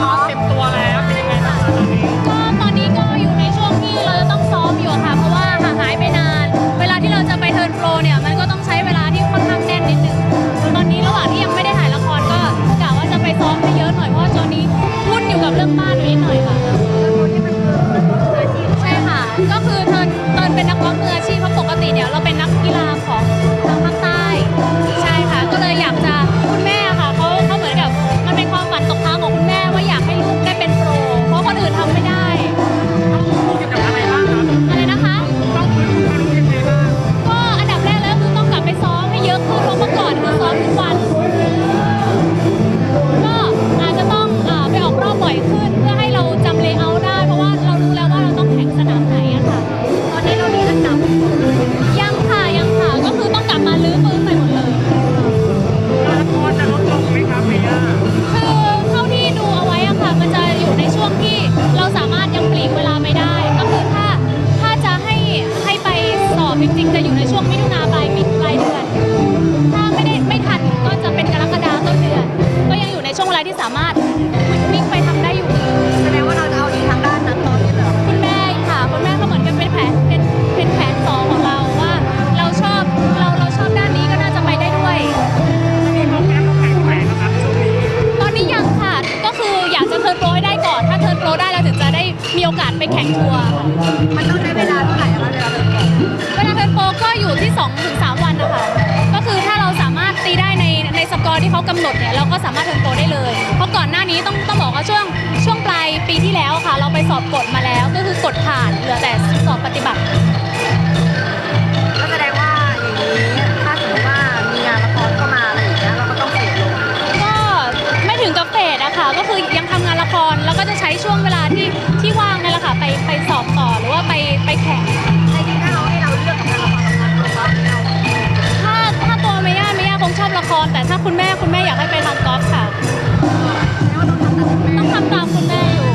ซ้อมเต็มตัวแล้ว ริงๆจะอยู่ในช่วงมิถุนาปลายปีปลายเดือน ถ้าไม่ได้ไม่ทันก็จะเป็นกรกฎาต้นเดือน ก็ยังอยู่ในช่วงเวลาที่สามารถวิ่งไปทำได้อยู่ แสดงว่าเราจะเอาดีทางด้านนั้นตอนนี้เหรอคุณแม่ค่ะคุณแม่ก็เหมือนกันเป็นแผนเป็นเป็นแผนสองของเราว่าเราชอบเราเราชอบด้านนี้ก็น่าจะไปได้ด้วยมีโปรแกรมต้องแข่งแข่งนะครับช่วงนี้ตอนนี้ยังค่ะก็คืออยากจะเทิร์นโปรให้ได้ก่อน ถ้าเทิร์นโปรได้เราถึงจะได้มีโอกาสไปแข่งทัวร์ค่ะ มันต้องใช้เวลาเท่าไหร่คะเวลา กอร์ที่เขากำหนดเนี่ยเราก็สามารถเทิร์นโปรได้เลย เพราะก่อนหน้านี้ต้องต้องบอกว่าช่วงช่วงปลายปีที่แล้วค่ะ เราไปสอบกฎมาแล้วก็คือกฎผ่านเหลือแต่สอบปฏิบัติก็แสดงว่าอย่างนี้ถ้าสมมติว่ามีงานละครเข้ามาอะไรอย่างเงี้ยเราก็ต้องเสียลงก็ไม่ถึงกับเฟดอะค่ะก็คือยังทำงานละครแล้วก็จะใช้ช่วงเวลาที่ที่ว่างนั่นแหละค่ะไปไปสอบต่อหรือว่าไปไปแข่งจริง คร แต่ถ้าคุณแม่คุณแม่อยากให้ไปทำกอล์ฟค่ะต้องทำตามคุณแม่อยู่